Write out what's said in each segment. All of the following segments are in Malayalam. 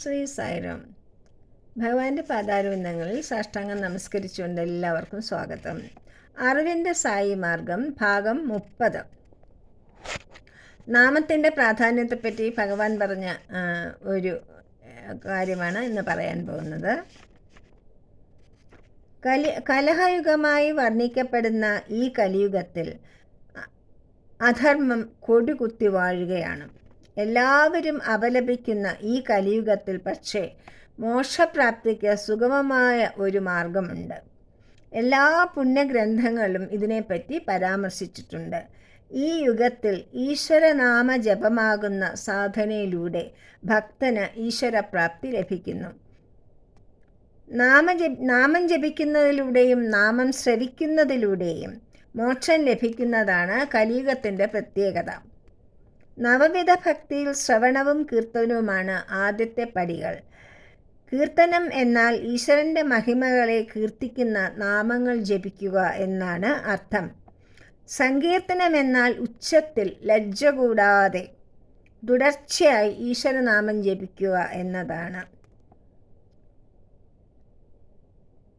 ശ്രീ സായിറാം ഭഗവാന്റെ പാതാരവിന്ദങ്ങളിൽ സാഷ്ടാംഗം നമസ്കരിച്ചുകൊണ്ട് എല്ലാവർക്കും സ്വാഗതം. അറിവിന്റെ സായി മാർഗം ഭാഗം മുപ്പത്. നാമത്തിന്റെ പ്രാധാന്യത്തെപ്പറ്റി ഭഗവാൻ പറഞ്ഞ ഒരു കാര്യമാണ് ഇന്ന് പറയാൻ പോകുന്നത്. കലി കലഹയുഗമായി വർണിക്കപ്പെടുന്ന ഈ കലിയുഗത്തിൽ അധർമ്മം കൊടികുത്തി വാഴുകയാണ്. എല്ലാവരും അപലപിക്കുന്ന ഈ കലിയുഗത്തിൽ പക്ഷേ മോക്ഷപ്രാപ്തിക്ക് സുഗമമായ ഒരു മാർഗമുണ്ട്. എല്ലാ പുണ്യഗ്രന്ഥങ്ങളും ഇതിനെപ്പറ്റി പരാമർശിച്ചിട്ടുണ്ട്. ഈ യുഗത്തിൽ ഈശ്വരനാമ ജപമാകുന്ന സാധനയിലൂടെ ഭക്തന് ഈശ്വരപ്രാപ്തി ലഭിക്കുന്നു. നാമജ നാമം ജപിക്കുന്നതിലൂടെയും നാമം ശ്രവിക്കുന്നതിലൂടെയും മോക്ഷം ലഭിക്കുന്നതാണ് കലിയുഗത്തിന്റെ പ്രത്യേകത. നവവിധ ഭക്തിയിൽ ശ്രവണവും കീർത്തനവുമാണ് ആദ്യത്തെ പടികൾ. കീർത്തനം എന്നാൽ ഈശ്വരന്റെ മഹിമകളെ കീർത്തിക്കുന്ന നാമങ്ങൾ ജപിക്കുക എന്നാണ് അർത്ഥം. സങ്കീർത്തനം എന്നാൽ ഉച്ചത്തിൽ ലജ്ജ കൂടാതെ തുടർച്ചയായി ഈശ്വരനാമം ജപിക്കുക എന്നതാണ്.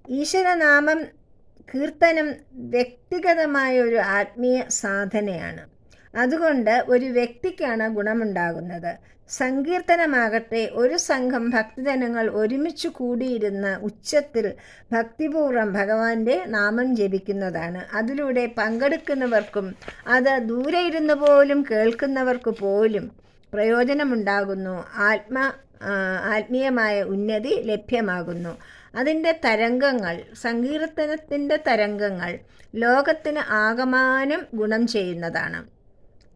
ഈശ്വരനാമം കീർത്തനം വ്യക്തിഗതമായ ഒരു ആത്മീയ സാധനയാണ്. അതുകൊണ്ട് ഒരു വ്യക്തിക്കാണ് ഗുണമുണ്ടാകുന്നത്. സങ്കീർത്തനമാകട്ടെ ഒരു സംഘം ഭക്തജനങ്ങൾ ഒരുമിച്ച് കൂടിയിരുന്ന ഉച്ചത്തിൽ ഭക്തിപൂർവം ഭഗവാന്റെ നാമം ജപിക്കുന്നതാണ്. അതിലൂടെ പങ്കെടുക്കുന്നവർക്കും അത് ദൂരെ ഇരുന്ന് പോലും കേൾക്കുന്നവർക്ക് പോലും പ്രയോജനമുണ്ടാകുന്നു. ആത്മ ആത്മീയമായ ഉന്നതി ലഭ്യമാകുന്നു. അതിന്റെ തരംഗങ്ങൾ സങ്കീർത്തനത്തിന്റെ തരംഗങ്ങൾ ലോകത്തിന് ആകമാനം ഗുണം ചെയ്യുന്നതാണ്.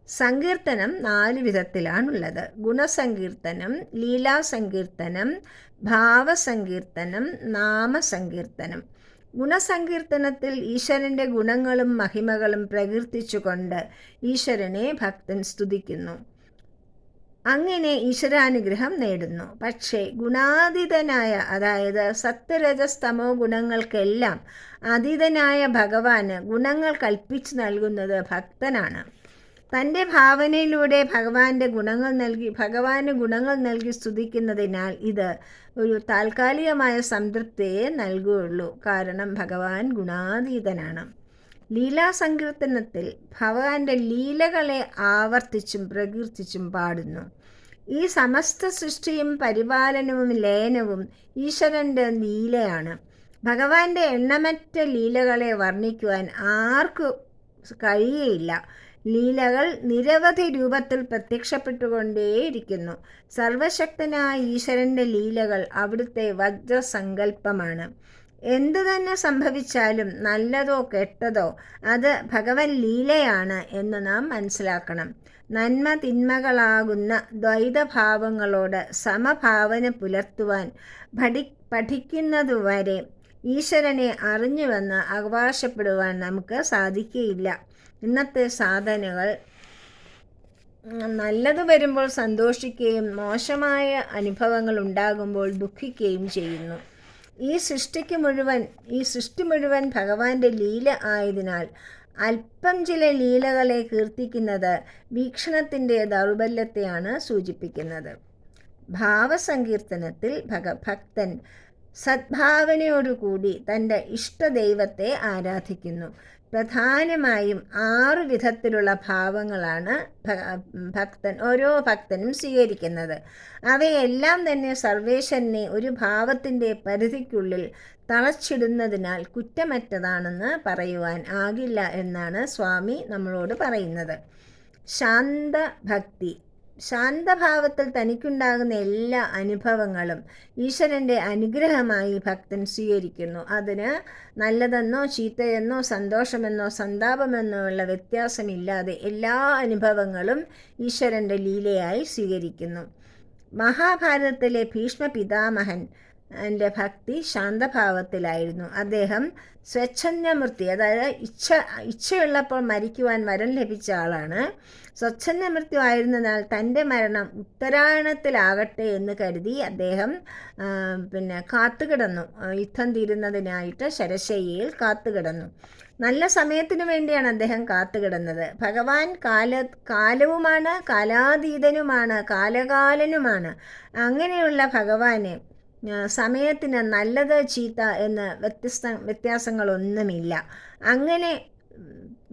സങ്കീർത്തനം നാല് വിധത്തിലാണുള്ളത്. ഗുണസങ്കീർത്തനം ലീലാസങ്കീർത്തനം ഭാവസങ്കീർത്തനം നാമസങ്കീർത്തനം. ഗുണസങ്കീർത്തനത്തിൽ ഈശ്വരന്റെ ഗുണങ്ങളും മഹിമകളും പ്രകീർത്തിച്ചുകൊണ്ട് ഈശ്വരനെ ഭക്തൻ സ്തുതിക്കുന്നു. അങ്ങനെ ഈശ്വരാനുഗ്രഹം നേടുന്നു. പക്ഷേ ഗുണാതീതനായ അതായത് സത്വരജസ്തമോ ഗുണങ്ങൾക്കെല്ലാം അതീതനായ ഭഗവാന് ഗുണങ്ങൾ കൽപ്പിച്ചു നൽകുന്നത് ഭക്തനാണ്. തന്റെ ഭാവനയിലൂടെ ഭഗവാന്റെ ഗുണങ്ങൾ നൽകി ഭഗവാന് ഗുണങ്ങൾ നൽകി സ്തുതിക്കുന്നതിനാൽ ഇത് ഒരു താൽക്കാലികമായ സംതൃപ്തിയെ നൽകുകയുള്ളൂ. കാരണം ഭഗവാൻ ഗുണാതീതനാണ്. ലീലാസങ്കീർത്തനത്തിൽ ഭഗവാന്റെ ലീലകളെ ആവർത്തിച്ചും പ്രകീർത്തിച്ചും പാടുന്നു. ഈ സമസ്ത സൃഷ്ടിയും പരിപാലനവും ലയനവും ഈശ്വരന്റെ ലീലയാണ്. ഭഗവാന്റെ എണ്ണമറ്റ ലീലകളെ വർണിക്കുവാൻ ആർക്കും കഴിയയില്ല. ലീലകൾ നിരവധി രൂപത്തിൽ പ്രത്യക്ഷപ്പെട്ടുകൊണ്ടേയിരിക്കുന്നു. സർവശക്തനായ ഈശ്വരന്റെ ലീലകൾ അവിടുത്തെ വജ്രസങ്കല്പമാണ്. എന്തു തന്നെ സംഭവിച്ചാലും നല്ലതോ കെട്ടതോ അത് ഭഗവൻ ലീലയാണ് എന്ന് നാം മനസ്സിലാക്കണം. നന്മ തിന്മകളാകുന്ന ദ്വൈതഭാവങ്ങളോട് സമഭാവന പുലർത്തുവാൻ പഠി പഠിക്കുന്നതുവരെ ഈശ്വരനെ അറിഞ്ഞുവെന്ന് അവകാശപ്പെടുവാൻ നമുക്ക് സാധിക്കുകയില്ല. ഇന്നത്തെ സാധനകൾ നല്ലത് വരുമ്പോൾ സന്തോഷിക്കുകയും മോശമായ അനുഭവങ്ങൾ ഉണ്ടാകുമ്പോൾ ദുഃഖിക്കുകയും ചെയ്യുന്നു. ഈ സൃഷ്ടിക്ക് മുഴുവൻ ഈ സൃഷ്ടി മുഴുവൻ ഭഗവാന്റെ ലീല ആയതിനാൽ അല്പം ചില ലീലകളെ കീർത്തിക്കുന്നത് വീക്ഷണത്തിന്റെ ദൗർബല്യത്തെയാണ് സൂചിപ്പിക്കുന്നത്. ഭാവസങ്കീർത്തനത്തിൽ ഭഗ ഭക്തൻ സദ്ഭാവനയോടുകൂടി തന്റെ ഇഷ്ടദൈവത്തെ ആരാധിക്കുന്നു. പ്രധാനമായും ആറ് വിധത്തിലുള്ള ഭാവങ്ങളാണ് ഭക്തൻ ഓരോ ഭക്തനും സ്വീകരിക്കുന്നത്. അവയെല്ലാം തന്നെ സർവേശ്വരനെ ഒരു ഭാവത്തിന്റെ പരിധിക്കുള്ളിൽ തളച്ചിടുന്നതിനാൽ കുറ്റമറ്റതാണെന്ന് പറയുവാൻ ആകില്ല എന്നാണ് സ്വാമി നമ്മളോട് പറയുന്നത്. ശാന്തഭക്തി ശാന്തഭാവത്തിൽ തനിക്കുണ്ടാകുന്ന എല്ലാ അനുഭവങ്ങളും ഈശ്വരന്റെ അനുഗ്രഹമായി ഭക്തൻ സ്വീകരിക്കുന്നു. അതിന് നല്ലതെന്നോ ചീത്തയെന്നോ സന്തോഷമെന്നോ സന്താപമെന്നോ ഉള്ള വ്യത്യാസമില്ലാതെ എല്ലാ അനുഭവങ്ങളും ഈശ്വരന്റെ ലീലയായി സ്വീകരിക്കുന്നു. മഹാഭാരതത്തിലെ ഭീഷ്മ പിതാമഹൻ എന്റെ ഭക്തി ശാന്തഭാവത്തിലായിരുന്നു. അദ്ദേഹം സ്വച്ഛന്ദമൂർത്തി അതായത് ഇച്ഛ ഇച്ഛയുള്ളപ്പോൾ മരിക്കുവാൻ വരം ലഭിച്ച ആളാണ്. സ്വച്ഛന്ദമൃത്യു ആയിരുന്നതിനാൽ തന്റെ മരണം ഉത്തരായണത്തിലാകട്ടെ എന്ന് കരുതി അദ്ദേഹം പിന്നെ കാത്തുകിടന്നു. യുദ്ധം തീരുന്നതിനായിട്ട് ശരശയ്യയിൽ കാത്തുകിടന്നു. നല്ല സമയത്തിനു വേണ്ടിയാണ് അദ്ദേഹം കാത്തുകിടന്നത്. ഭഗവാൻ കാല കാലവുമാണ് കാലാതീതനുമാണ് കാലകാലനുമാണ്. അങ്ങനെയുള്ള ഭഗവാനെ സമയത്തിന് നല്ലത് ചീത്ത എന്ന് വ്യത്യസ്ത വ്യത്യാസങ്ങളൊന്നുമില്ല. അങ്ങനെ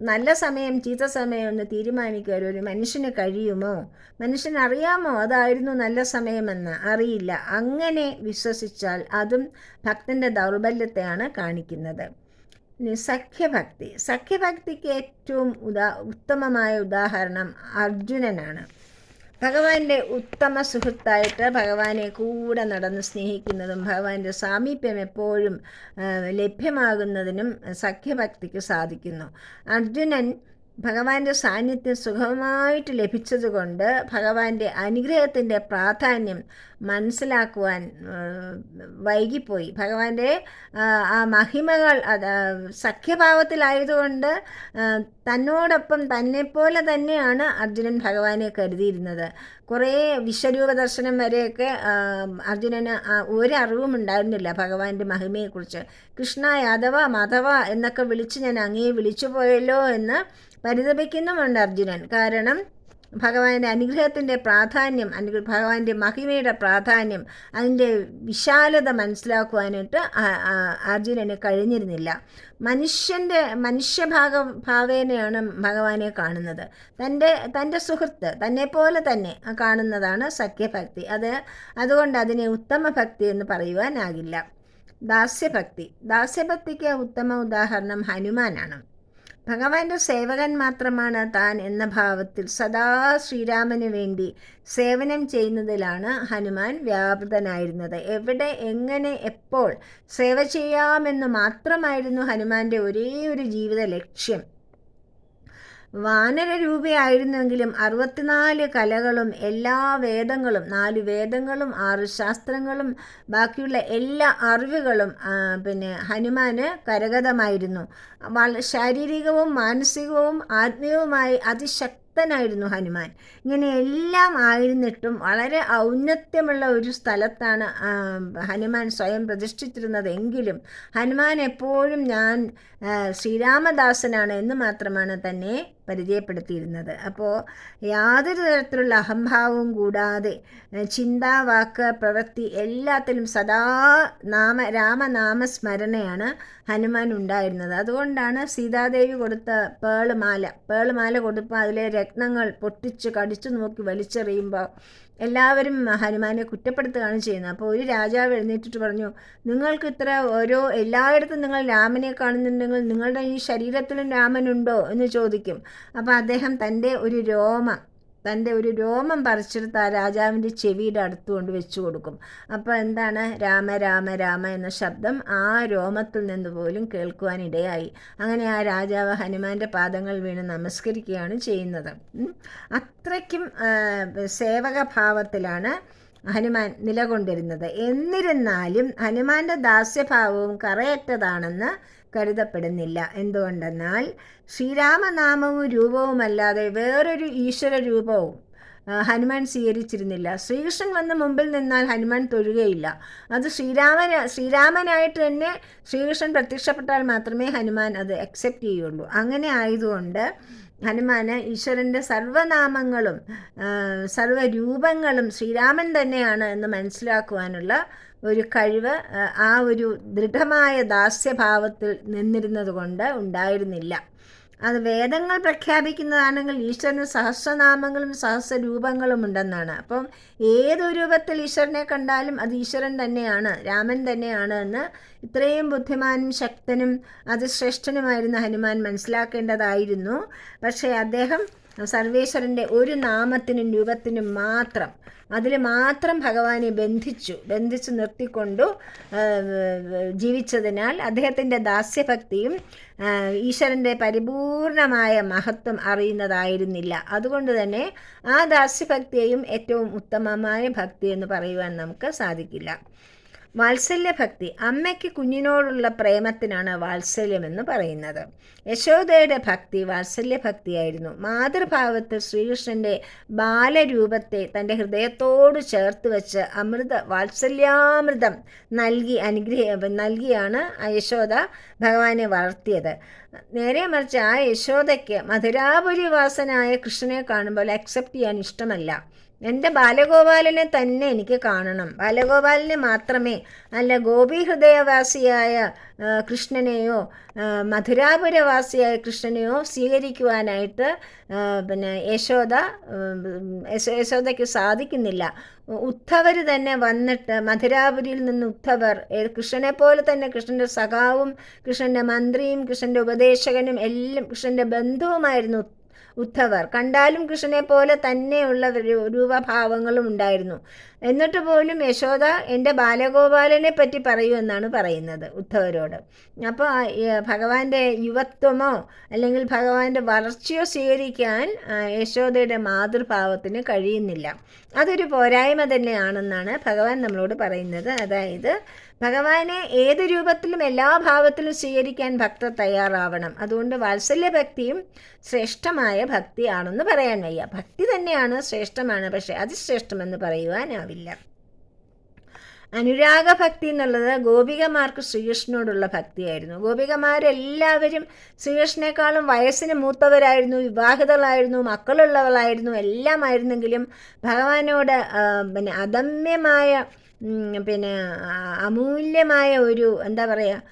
നല്ല സമയം ചീത്ത സമയം എന്ന് തീരുമാനിക്കാൻ ഒരു മനുഷ്യന് കഴിയുമോ? മനുഷ്യനറിയാമോ അതായിരുന്നു നല്ല സമയമെന്ന്? അറിയില്ല. അങ്ങനെ വിശ്വസിച്ചാൽ അതും ഭക്തന്റെ ദൗർബല്യത്തെയാണ് കാണിക്കുന്നത്. സഖ്യഭക്തി. സഖ്യഭക്തിക്ക് ഏറ്റവും ഉദാ ഉത്തമമായ ഉദാഹരണം അർജുനനാണ്. ഭഗവാന്റെ ഉത്തമ സുഹൃത്തായിട്ട് ഭഗവാനെ കൂടെ നടന്ന് സ്നേഹിക്കുന്നതും ഭഗവാന്റെ സാമീപ്യം എപ്പോഴും ലഭ്യമാകുന്നതിനും സഖ്യഭക്തിക്ക് സാധിക്കുന്നു. അർജുനൻ ഭഗവാന്റെ സാന്നിധ്യം സുഖമായിട്ട് ലഭിച്ചതുകൊണ്ട് ഭഗവാന്റെ അനുഗ്രഹത്തിന്റെ പ്രാധാന്യം മനസ്സിലാക്കുവാൻ വൈകിപ്പോയി. ഭഗവാന്റെ ആ മഹിമകൾ സഖ്യഭാവത്തിലായതുകൊണ്ട് തന്നോടൊപ്പം തന്നെപ്പോലെ തന്നെയാണ് അർജുനൻ ഭഗവാനെ കരുതിയിരുന്നത്. കുറേ വിശ്വരൂപ ദർശനം വരെയൊക്കെ അർജുനന് ഒരറിവും ഉണ്ടായിരുന്നില്ല ഭഗവാന്റെ മഹിമയെക്കുറിച്ച്. കൃഷ്ണ യാദവ മാധവ എന്നൊക്കെ വിളിച്ച് ഞാൻ അങ്ങേ വിളിച്ചു പോയല്ലോ എന്ന് പരിതപിക്കുന്നുമുണ്ട് അർജുനൻ. കാരണം ഭഗവാന്റെ അനുഗ്രഹത്തിന്റെ പ്രാധാന്യം അനു ഭഗവാന്റെ മഹിമയുടെ പ്രാധാന്യം അതിന്റെ വിശാലത മനസ്സിലാക്കുവാനായിട്ട് അർജുനന് കഴിഞ്ഞിരുന്നില്ല. മനുഷ്യന്റെ മനുഷ്യഭാഗ ഭാവേനയാണ് ഭഗവാനെ കാണുന്നത്. തന്റെ തന്റെ സുഹൃത്ത് തന്നെ പോലെ തന്നെ കാണുന്നതാണ് സഖ്യഭക്തി. അത് അതുകൊണ്ട് അതിനെ ഉത്തമ ഭക്തി എന്ന് പറയുവാനാകില്ല. ദാസ്യഭക്തി. ദാസ്യഭക്തിക്ക് ഉത്തമ ഉദാഹരണം ഹനുമാനാണ്. ഭഗവാന്റെ സേവകൻ മാത്രമാണ് താൻ എന്ന ഭാവത്തിൽ സദാ ശ്രീരാമന് വേണ്ടി സേവനം ചെയ്യുന്നതിലാണ് ഹനുമാൻ വ്യാപൃതനായിരുന്നത്. എവിടെ എങ്ങനെ എപ്പോൾ സേവ ചെയ്യാമെന്ന് മാത്രമായിരുന്നു ഹനുമാന്റെ ഒരേ ഒരു ജീവിത ലക്ഷ്യം. വാനരരൂപയായിരുന്നെങ്കിലും അറുപത്തിനാല് കലകളും എല്ലാ വേദങ്ങളും നാല് വേദങ്ങളും ആറ് ശാസ്ത്രങ്ങളും ബാക്കിയുള്ള എല്ലാ അറിവുകളും പിന്നെ ഹനുമാന് കരഗതമായിരുന്നു. ശാരീരികവും മാനസികവും ആത്മീയവുമായി അതിശക്തി ഹനുമാൻ. ഇങ്ങനെ എല്ലാം ആയിരുന്നിട്ടും വളരെ ഔന്നത്യമുള്ള ഒരു സ്ഥലത്താണ് ഹനുമാൻ സ്വയം പ്രതിഷ്ഠിച്ചിരുന്നത്. എങ്കിലും ഹനുമാൻ എപ്പോഴും ഞാൻ ശ്രീരാമദാസനാണ് എന്ന് മാത്രമാണ് തന്നെ പരിചയപ്പെടുത്തിയിരുന്നത്. അപ്പോൾ യാതൊരു തരത്തിലുള്ള അഹംഭാവവും കൂടാതെ ചിന്ത വാക്ക് പ്രവൃത്തി എല്ലാത്തിലും സദാ നാമ രാമനാമസ്മരണയാണ് ഹനുമാൻ ഉണ്ടായിരുന്നത്. അതുകൊണ്ടാണ് സീതാദേവി കൊടുത്ത പേളുമാല. പേളുമാല കൊടുപ്പോൾ അതിലെ രത്നങ്ങൾ പൊട്ടിച്ച് കടിച്ചു നോക്കി വലിച്ചെറിയുമ്പോൾ എല്ലാവരും ഹനുമാനെ കുറ്റപ്പെടുത്തുകയാണ് ചെയ്യുന്നത്. അപ്പോൾ ഒരു രാജാവ് എഴുന്നേറ്റിട്ട് പറഞ്ഞു നിങ്ങൾക്ക് ഇത്ര ഓരോ എല്ലായിടത്തും നിങ്ങൾ രാമനെ കാണുന്നുണ്ടെങ്കിൽ നിങ്ങളുടെ ഈ ശരീരത്തിലും രാമനുണ്ടോ? എന്ന് ചോദിക്കും. അപ്പോൾ അദ്ദേഹം തന്റെ ഒരു രോമം തന്റെ ഒരു രോമം പറിച്ചെടുത്ത് ആ രാജാവിന്റെ ചെവിയുടെ അടുത്ത് കൊണ്ട് വെച്ചു കൊടുക്കും. അപ്പോൾ എന്താണ്? രാമ രാമ രാമ എന്ന ശബ്ദം ആ രോമത്തിൽ നിന്ന് പോലും കേൾക്കുവാനിടയായി അങ്ങനെ ആ രാജാവ് ഹനുമാന്റെ പാദങ്ങൾ വീണ് നമസ്കരിക്കുകയാണ് ചെയ്യുന്നത്. അത്രയ്ക്കും സേവക ഭാവത്തിലാണ് ഹനുമാൻ നിലകൊണ്ടിരുന്നത്. എന്നിരുന്നാലും ഹനുമാന്റെ ദാസ്യഭാവവും കറയറ്റതാണെന്ന് കരുതപ്പെടുന്നില്ല. എന്തുകൊണ്ടെന്നാൽ ശ്രീരാമനാമവും രൂപവുമല്ലാതെ വേറൊരു ഈശ്വര രൂപവും ഹനുമാൻ സ്വീകരിച്ചിരുന്നില്ല. ശ്രീകൃഷ്ണൻ വന്ന് മുമ്പിൽ നിന്നാൽ ഹനുമാൻ തൊഴുകയില്ല. അത് ശ്രീരാമൻ ശ്രീരാമനായിട്ട് തന്നെ ശ്രീകൃഷ്ണൻ പ്രത്യക്ഷപ്പെട്ടാൽ മാത്രമേ ഹനുമാൻ അത് അക്സെപ്റ്റ് ചെയ്യുള്ളൂ. അങ്ങനെ ആയതുകൊണ്ട് ഹനുമാന് ഈശ്വരന്റെ സർവനാമങ്ങളും സർവരൂപങ്ങളും ശ്രീരാമൻ തന്നെയാണ് എന്ന് മനസ്സിലാക്കുവാനുള്ള ഒരു കഴിവ് ആ ഒരു ദൃഢമായ ദാസ്യഭാവത്തിൽ നിന്നിരുന്നത് കൊണ്ട് ഉണ്ടായിരുന്നില്ല. അത് വേദങ്ങൾ പ്രഖ്യാപിക്കുന്നതാണെങ്കിൽ ഈശ്വരന് സഹസ്രനാമങ്ങളും സഹസ്രരൂപങ്ങളും ഉണ്ടെന്നാണ്. അപ്പം ഏതൊരു രൂപത്തിൽ ഈശ്വരനെ കണ്ടാലും അത് ഈശ്വരൻ തന്നെയാണ് രാമൻ തന്നെയാണ് എന്ന് ഇത്രയും ബുദ്ധിമാനും ശക്തനും അതിശ്രേഷ്ഠനുമായിരുന്ന ഹനുമാൻ മനസ്സിലാക്കേണ്ടതായിരുന്നു. പക്ഷേ അദ്ദേഹം സർവേശ്വരന്റെ ഒരു നാമത്തിനും രൂപത്തിനും മാത്രം. അതിൽ മാത്രം ഭഗവാനെ ബന്ധിച്ചു ബന്ധിച്ചു നിർത്തിക്കൊണ്ടു ജീവിച്ചതിനാൽ അദ്ദേഹത്തിന്റെ ദാസ്യഭക്തിയും ഈശ്വരന്റെ പരിപൂർണമായ മഹത്വം അറിയുന്നതായിരുന്നില്ല. അതുകൊണ്ട് തന്നെ ആ ദാസ്യഭക്തിയെയും ഏറ്റവും ഉത്തമമായ ഭക്തി എന്ന് പറയുവാൻ നമുക്ക് സാധിക്കില്ല. വാത്സല്യഭക്തി. അമ്മയ്ക്ക് കുഞ്ഞിനോടുള്ള പ്രേമത്തിനാണ് വാത്സല്യമെന്ന് പറയുന്നത്. യശോദയുടെ ഭക്തി വാത്സല്യഭക്തിയായിരുന്നു. മാതൃഭാവത്തിൽ ശ്രീകൃഷ്ണന്റെ ബാലരൂപത്തെ തന്റെ ഹൃദയത്തോട് ചേർത്ത് വെച്ച് അമൃത വാത്സല്യാമൃതം നൽകി അനുഗ്രഹ നൽകിയാണ് യശോദ ഭഗവാനെ വളർത്തിയത്. നേരെ മറിച്ച് ആ യശോദയ്ക്ക് മധുരാപുരിവാസനായ കൃഷ്ണനെ കാണുമ്പോൾ അക്സെപ്റ്റ് ചെയ്യാൻ ഇഷ്ടമല്ല. എന്റെ ബാലഗോപാലനെ തന്നെ എനിക്ക് കാണണം. ബാലഗോപാലനെ മാത്രമേ അല്ല ഗോപി ഹൃദയവാസിയായ കൃഷ്ണനെയോ മധുരാപുരവാസിയായ കൃഷ്ണനെയോ സ്വീകരിക്കുവാനായിട്ട് പിന്നെ യശോദ യശോദയ്ക്ക് സാധിക്കുന്നില്ല. ഉദ്ധവർ തന്നെ വന്നിട്ട് മധുരാപുരിയിൽ നിന്ന് ഉദ്ധവർ കൃഷ്ണനെ പോലെ തന്നെ കൃഷ്ണന്റെ സഖാവും കൃഷ്ണന്റെ മന്ത്രിയും കൃഷ്ണന്റെ ഉപദേശകനും എല്ലാം കൃഷ്ണന്റെ ബന്ധുവുമായിരുന്നു ഉദ്ധവർ. കണ്ടാലും കൃഷ്ണനെ പോലെ തന്നെയുള്ള രൂപഭാവങ്ങളും ഉണ്ടായിരുന്നു. എന്നിട്ട് പോലും യശോദ എന്റെ ബാലഗോപാലനെ പറ്റി പറയൂ എന്നാണ് പറയുന്നത് ഉദ്ധവരോട്. അപ്പോൾ ഭഗവാന്റെ യുവത്വമോ അല്ലെങ്കിൽ ഭഗവാന്റെ വളർച്ചയോ സ്വീകരിക്കാൻ യശോദയുടെ മാതൃഭാവത്തിന് കഴിയുന്നില്ല. അതൊരു പോരായ്മ തന്നെയാണെന്നാണ് ഭഗവാൻ നമ്മളോട് പറയുന്നത്. അതായത് ഭഗവാനെ ഏത് രൂപത്തിലും എല്ലാ ഭാവത്തിലും സ്വീകരിക്കാൻ ഭക്തർ തയ്യാറാവണം. അതുകൊണ്ട് വാത്സല്യ ഭക്തിയും ശ്രേഷ്ഠമായ ഭക്തിയാണെന്ന് പറയാൻ വയ്യ. ഭക്തി തന്നെയാണ് ശ്രേഷ്ഠമാണ് പക്ഷേ അതിശ്രേഷ്ഠമെന്ന് പറയുവാനാവില്ല അനുരാഗഭക്തി എന്നുള്ളത് ഗോപികമാർക്ക് ശ്രീകൃഷ്ണനോടുള്ള ഭക്തിയായിരുന്നു. ഗോപികമാരെല്ലാവരും ശ്രീകൃഷ്ണനേക്കാളും വയസ്സിന് മൂത്തവരായിരുന്നു വിവാഹിതളായിരുന്നു മക്കളുള്ളവളായിരുന്നു എല്ലാമായിരുന്നെങ്കിലും ഭഗവാനോട് പിന്നെ അദമ്യമായ പിന്നെ അമൂല്യമായ ഒരു എന്താ പറയുക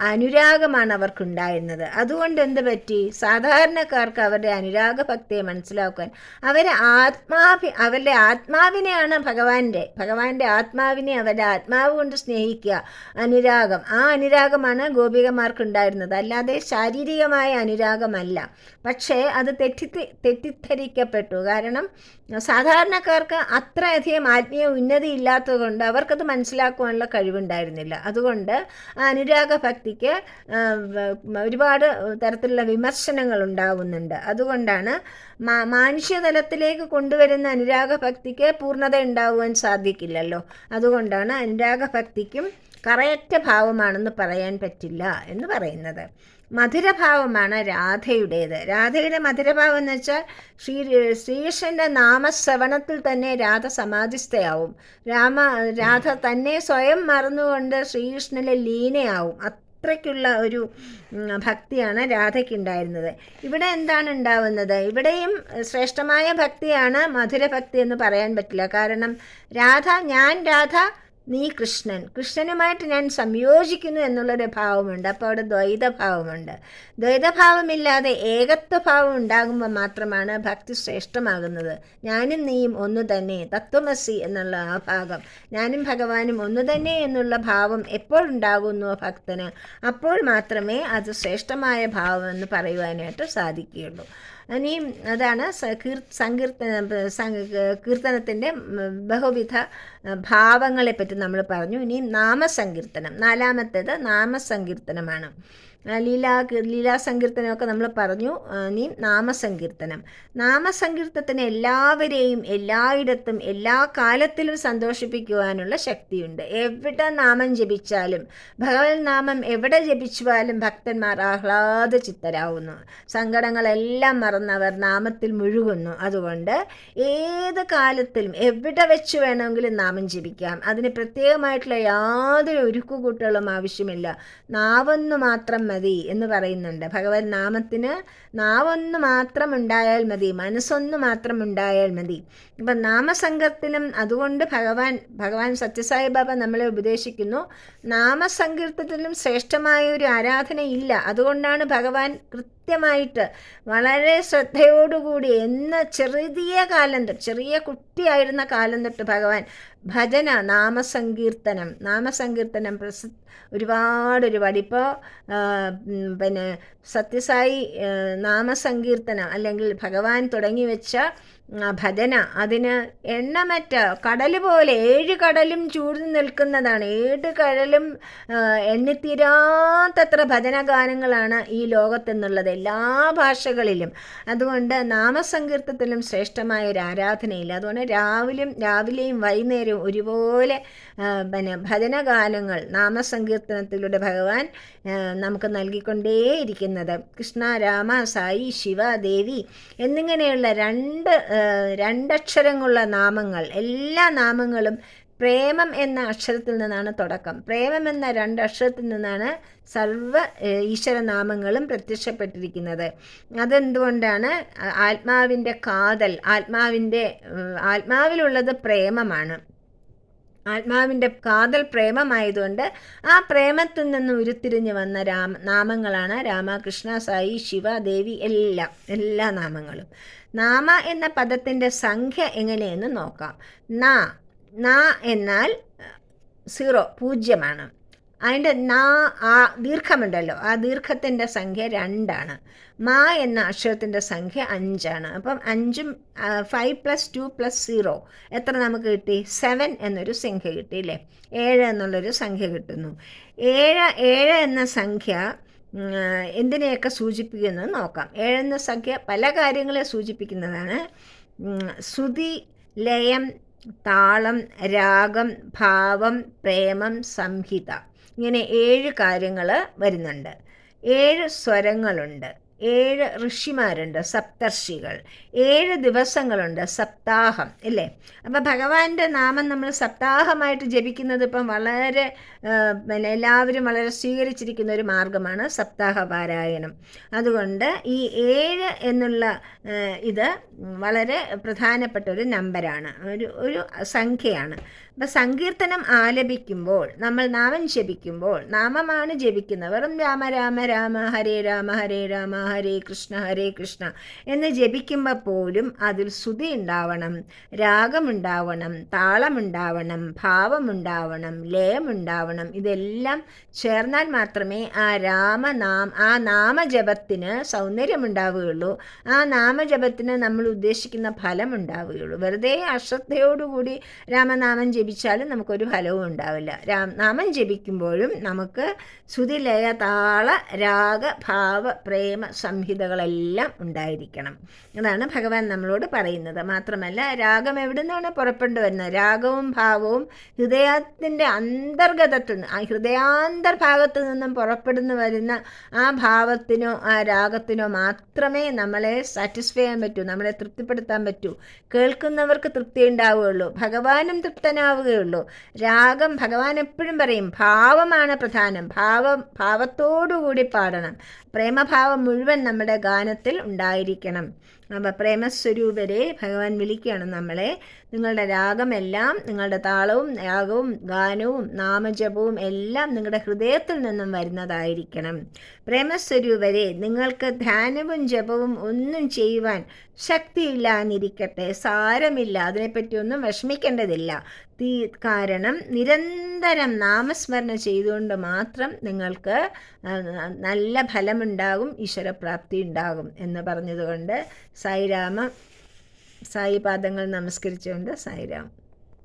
അനുരാഗമാണ് അവർക്കുണ്ടായിരുന്നത്. അതുകൊണ്ട് എന്ത് പറ്റി? സാധാരണക്കാർക്ക് അവരുടെ അനുരാഗ ഭക്തിയെ മനസ്സിലാക്കാൻ അവരെ ആത്മാഭി അവരുടെ ആത്മാവിനെയാണ് ഭഗവാന്റെ ഭഗവാന്റെ ആത്മാവിനെ അവരുടെ ആത്മാവ് കൊണ്ട് സ്നേഹിക്കുക. അനുരാഗം ആ അനുരാഗമാണ് ഗോപികമാർക്കുണ്ടായിരുന്നത്. അല്ലാതെ ശാരീരികമായ അനുരാഗമല്ല. പക്ഷേ അത് തെറ്റി തെറ്റിദ്ധരിക്കപ്പെട്ടു. കാരണം സാധാരണക്കാർക്ക് അത്രയധികം ആത്മീയ ഉന്നതി ഇല്ലാത്തതുകൊണ്ട് അവർക്കത് മനസ്സിലാക്കുവാനുള്ള കഴിവുണ്ടായിരുന്നില്ല. അതുകൊണ്ട് അനുരാഗ ഭക്തിക്ക് ഒരുപാട് തരത്തിലുള്ള വിമർശനങ്ങൾ ഉണ്ടാവുന്നുണ്ട്. അതുകൊണ്ടാണ് മാനുഷ്യതലത്തിലേക്ക് കൊണ്ടുവരുന്ന അനുരാഗ ഭക്തിക്ക് പൂർണത ഉണ്ടാവുവാൻ സാധിക്കില്ലല്ലോ. അതുകൊണ്ടാണ് അനുരാഗ ഭക്തിക്കും കറയറ്റ ഭാവമാണെന്ന് പറയാൻ പറ്റില്ല എന്ന് പറയുന്നത്. മധുരഭാവമാണ് രാധയുടേത്. രാധയുടെ മധുരഭാവം എന്ന് വെച്ചാൽ ശ്രീ ശ്രീകൃഷ്ണന്റെ നാമശ്രവണത്തിൽ തന്നെ രാധ സമാധിസ്ഥയാവും. രാമ രാധ തന്നെ സ്വയം മറന്നുകൊണ്ട് ശ്രീകൃഷ്ണനിലെ ലീനയാവും. അത്രയ്ക്കുള്ള ഒരു ഭക്തിയാണ് രാധയ്ക്കുണ്ടായിരുന്നത്. ഇവിടെ എന്താണ് ഉണ്ടാവുന്നത്? ഇവിടെയും ശ്രേഷ്ഠമായ ഭക്തിയാണ് മധുരഭക്തി എന്ന് പറയാൻ പറ്റില്ല. കാരണം രാധ ഞാൻ രാധ നീ കൃഷ്ണൻ. കൃഷ്ണനുമായിട്ട് ഞാൻ സംയോജിക്കുന്നു എന്നുള്ളൊരു ഭാവമുണ്ട്. അപ്പോൾ അവിടെ ദ്വൈതഭാവമുണ്ട്. ദ്വൈതഭാവമില്ലാതെ ഏകത്വഭാവം ഉണ്ടാകുമ്പോൾ മാത്രമാണ് ഭക്തി ശ്രേഷ്ഠമാകുന്നത്. ഞാനും നീയും ഒന്നു തന്നെ തത്വമസി എന്നുള്ള ആ ഭാഗം. ഞാനും ഭഗവാനും ഒന്നു തന്നെ എന്നുള്ള ഭാവം എപ്പോഴുണ്ടാകുന്നു ഭക്തന്? അപ്പോൾ മാത്രമേ അത് ശ്രേഷ്ഠമായ ഭാവം എന്ന് പറയുവാനായിട്ട് സാധിക്കുകയുള്ളൂ. ഇനിയും അതാണ് സങ്കീർത്തന കീർത്തനത്തിന്റെ ബഹുവിധ ഭാവങ്ങളെപ്പറ്റി നമ്മൾ പറഞ്ഞു. ഇനി നാമസങ്കീർത്തനം. നാലാമത്തേത് നാമസങ്കീർത്തനമാണ്. ലീലാ ലീലാസങ്കീർത്തനമൊക്കെ നമ്മൾ പറഞ്ഞു ഇനി നാമസങ്കീർത്തനം. നാമസങ്കീർത്തത്തിന് എല്ലാവരെയും എല്ലായിടത്തും എല്ലാ കാലത്തിലും സന്തോഷിപ്പിക്കുവാനുള്ള ശക്തിയുണ്ട്. എവിടെ നാമം ജപിച്ചാലും ഭഗവത് നാമം എവിടെ ജപിച്ചാലും ഭക്തന്മാർ ആഹ്ലാദ ചിത്തരാകുന്നു സങ്കടങ്ങളെല്ലാം മറന്നവർ നാമത്തിൽ മുഴുകുന്നു. അതുകൊണ്ട് ഏത് കാലത്തിലും എവിടെ വെച്ച് വേണമെങ്കിലും നാമം ജപിക്കാം. അതിന് പ്രത്യേകമായിട്ടുള്ള യാതൊരു ഒരുക്കുകൂട്ടുകളും ആവശ്യമില്ല. നാവെന്ന് മാത്രം മതി എന്ന് പറയുന്നുണ്ട്. ഭഗവത് നാമത്തിന് നാവൊന്ന് മാത്രം ഉണ്ടായാൽ മതി മനസ്സൊന്ന് മാത്രം ഉണ്ടായാൽ മതി. ഇപ്പം നാമസങ്കീർത്തനം അതുകൊണ്ട് ഭഗവാൻ ഭഗവാൻ സത്യസായി ബാബ നമ്മളെ ഉപദേശിക്കുന്നു. നാമസങ്കീർത്തത്തിലും ശ്രേഷ്ഠമായ ഒരു ആരാധനയില്ല അതുകൊണ്ടാണ് ഭഗവാൻ കൃത്യമായിട്ട് വളരെ ശ്രദ്ധയോടുകൂടി എന്ന് ചെറിയ കാലം തൊട്ട് ചെറിയ കുട്ടിയായിരുന്ന കാലം തൊട്ട് ഭഗവാൻ ഭജന നാമസങ്കീർത്തനം നാമസങ്കീർത്തനം പ്രസ ഒരുപാട് ഒരുപാട് ഇപ്പോൾ പിന്നെ സത്യസായി നാമസങ്കീർത്തനം അല്ലെങ്കിൽ ഭഗവാൻ തുടങ്ങി വെച്ച ഭജന. അതിന് എണ്ണമറ്റ കടൽ പോലെ ഏഴ് കടലും ചൂഴ്ന്നു നിൽക്കുന്നതാണ്. ഏഴ് കടലും എണ്ണിത്തീരാത്തത്ര ഭജന ഗാനങ്ങളാണ് ഈ ലോകത്തെന്നുള്ളത് എല്ലാ ഭാഷകളിലും. അതുകൊണ്ട് നാമസങ്കീർത്തത്തിലും ശ്രേഷ്ഠമായ ഒരു ആരാധനയില്ല. അതുകൊണ്ട് രാവിലെയും രാവിലെയും വൈകുന്നേരവും ഒരുപോലെ പിന്നെ ഭജന ഗാനങ്ങൾ നാമസങ്കീർത്തനത്തിലൂടെ ഭഗവാൻ നമുക്ക് നൽകിക്കൊണ്ടേയിരിക്കുന്നത്. കൃഷ്ണ രാമ സായി ശിവ ദേവി എന്നിങ്ങനെയുള്ള രണ്ട് രണ്ടക്ഷരങ്ങളുള്ള നാമങ്ങൾ എല്ലാ നാമങ്ങളും പ്രേമം എന്ന അക്ഷരത്തിൽ നിന്നാണ് തുടക്കം. പ്രേമം എന്ന രണ്ടക്ഷരത്തിൽ നിന്നാണ് സർവ ഈശ്വരനാമങ്ങളും പ്രത്യക്ഷപ്പെട്ടിരിക്കുന്നത്. അതെന്തുകൊണ്ടാണ്? ആത്മാവിന്റെ കാതൽ ആത്മാവിന്റെ ആത്മാവിലുള്ളത് പ്രേമമാണ്. ആത്മാവിന്റെ കാതൽ പ്രേമമായതുകൊണ്ട് ആ പ്രേമത്തിൽ നിന്ന് ഉരുത്തിരിഞ്ഞ് വന്ന രാമ നാമങ്ങളാണ് രാമകൃഷ്ണ സായി ശിവ ദേവി എല്ലാം എല്ലാ നാമങ്ങളും. നാമ എന്ന പദത്തിന്റെ സംഖ്യ എങ്ങനെയെന്ന് നോക്കാം. നാ നാ എന്നാൽ സീറോ പൂജ്യമാണ്. അതിന്റെ നാ ആ ദീർഘമുണ്ടല്ലോ. ആ ദീർഘത്തിന്റെ സംഖ്യ രണ്ടാണ്. മാ എന്ന അക്ഷരത്തിന്റെ സംഖ്യ അഞ്ചാണ്. അപ്പം അഞ്ചും five plus two plus zero എത്ര നമുക്ക് കിട്ടി? സെവൻ എന്നൊരു സംഖ്യ കിട്ടി അല്ലേ? ഏഴ് എന്നുള്ളൊരു സംഖ്യ കിട്ടുന്നു. ഏഴ് ഏഴ് എന്ന സംഖ്യ എന്തിനെയൊക്കെ സൂചിപ്പിക്കുന്നത് നോക്കാം. ഏഴെന്ന സംഖ്യ പല കാര്യങ്ങളെ സൂചിപ്പിക്കുന്നതാണ്. ശ്രുതി ലയം താളം രാഗം ഭാവം പ്രേമം സംഹിത. ഇങ്ങനെ ഏഴ് കാര്യങ്ങൾ വരുന്നുണ്ട്. ഏഴ് സ്വരങ്ങളുണ്ട്. ഏഴ് ഋഷിമാരുണ്ട് സപ്തർഷികൾ. ഏഴ് ദിവസങ്ങളുണ്ട് സപ്താഹം ഇല്ലേ? അപ്പം ഭഗവാന്റെ നാമം നമ്മൾ സപ്താഹമായിട്ട് ജപിക്കുന്നത് ഇപ്പം വളരെ പിന്നെ എല്ലാവരും വളരെ സ്വീകരിച്ചിരിക്കുന്ന ഒരു മാർഗമാണ് സപ്താഹ പാരായണം. അതുകൊണ്ട് ഈ ഏഴ് എന്നുള്ള ഇത് വളരെ പ്രധാനപ്പെട്ട ഒരു നമ്പരാണ്. ഒരു ഒരു സംഖ്യയാണ്. അപ്പം സങ്കീർത്തനം ആലപിക്കുമ്പോൾ നമ്മൾ നാമം ജപിക്കുമ്പോൾ നാമമാണ് ജപിക്കുന്നത് വെറും രാമ രാമ രാമ ഹരേ രാമ ഹരേ രാമ ഹരേ കൃഷ്ണ ഹരേ കൃഷ്ണ എന്ന് ജപിക്കുമ്പോൾ പോലും അതിൽ ശ്രുതി ഉണ്ടാവണം രാഗമുണ്ടാവണം താളമുണ്ടാവണം ഭാവമുണ്ടാവണം ലയമുണ്ടാവണം ഇതെല്ലാം ചേർന്നാൽ മാത്രമേ ആ രാമനാം ആ നാമജപത്തിന് സൗന്ദര്യമുണ്ടാവുകയുള്ളൂ. ആ നാമജപത്തിന് നമ്മൾ ഉദ്ദേശിക്കുന്ന ഫലം ഉണ്ടാവുകയുള്ളൂ വെറുതെ അശ്രദ്ധയോടുകൂടി രാമനാമം ജപിച്ചാലും നമുക്കൊരു ഫലവും ഉണ്ടാവില്ല. രാം നാമം ജപിക്കുമ്പോഴും നമുക്ക് ശ്രുതിലയ താള രാഗ ഭാവ പ്രേമ സംഹിതകളെല്ലാം ഉണ്ടായിരിക്കണം. അതാണ് ഭഗവാൻ നമ്മളോട് പറയുന്നത്. മാത്രമല്ല രാഗം എവിടെ നിന്നാണ് പുറപ്പെട്ടു വരുന്നത്? രാഗവും ഭാവവും ഹൃദയത്തിന്റെ അന്തർഗതത്തിൽ നിന്ന് ഹൃദയാന്തർഭാഗത്തു നിന്നും പുറപ്പെടുന്നു വരുന്ന ആ ഭാവത്തിനോ ആ രാഗത്തിനോ മാത്രമേ നമ്മളെ സാറ്റിസ്ഫൈ ചെയ്യാൻ പറ്റൂ നമ്മളെ തൃപ്തിപ്പെടുത്താൻ പറ്റൂ. കേൾക്കുന്നവർക്ക് തൃപ്തി ഉണ്ടാവുകയുള്ളൂ. ഭഗവാനും തൃപ്തനാവും ഉണ്ടാവുകയുള്ളൂ. രാഗം ഭഗവാൻ എപ്പോഴും പറയും ഭാവമാണ് പ്രധാനം ഭാവം ഭാവത്തോടുകൂടി പാടണം. പ്രേമഭാവം മുഴുവൻ നമ്മുടെ ഗാനത്തിൽ ഉണ്ടായിരിക്കണം. അപ്പോൾ പ്രേമസ്വരൂപരെ ഭഗവാൻ വിളിക്കുകയാണ് നമ്മളെ. നിങ്ങളുടെ രാഗമെല്ലാം നിങ്ങളുടെ താളവും രാഗവും ഗാനവും നാമജപവും എല്ലാം നിങ്ങളുടെ ഹൃദയത്തിൽ നിന്നും വരുന്നതായിരിക്കണം. പ്രേമസ്വരൂപരെ നിങ്ങൾക്ക് ധ്യാനവും ജപവും ഒന്നും ചെയ്യുവാൻ ശക്തിയില്ലാന്നിരിക്കട്ടെ സാരമില്ല അതിനെപ്പറ്റി ഒന്നും വിഷമിക്കേണ്ടതില്ല. തീ കാരണം നിരന്തരം നാമസ്മരണ ചെയ്തുകൊണ്ട് മാത്രം നിങ്ങൾക്ക് നല്ല ഫലമുണ്ടാകും ഈശ്വരപ്രാപ്തി ഉണ്ടാകും എന്ന് പറഞ്ഞതുകൊണ്ട് സായിരാമ സായി പാദങ്ങൾ നമസ്കരിച്ചുകൊണ്ട് സായിരാം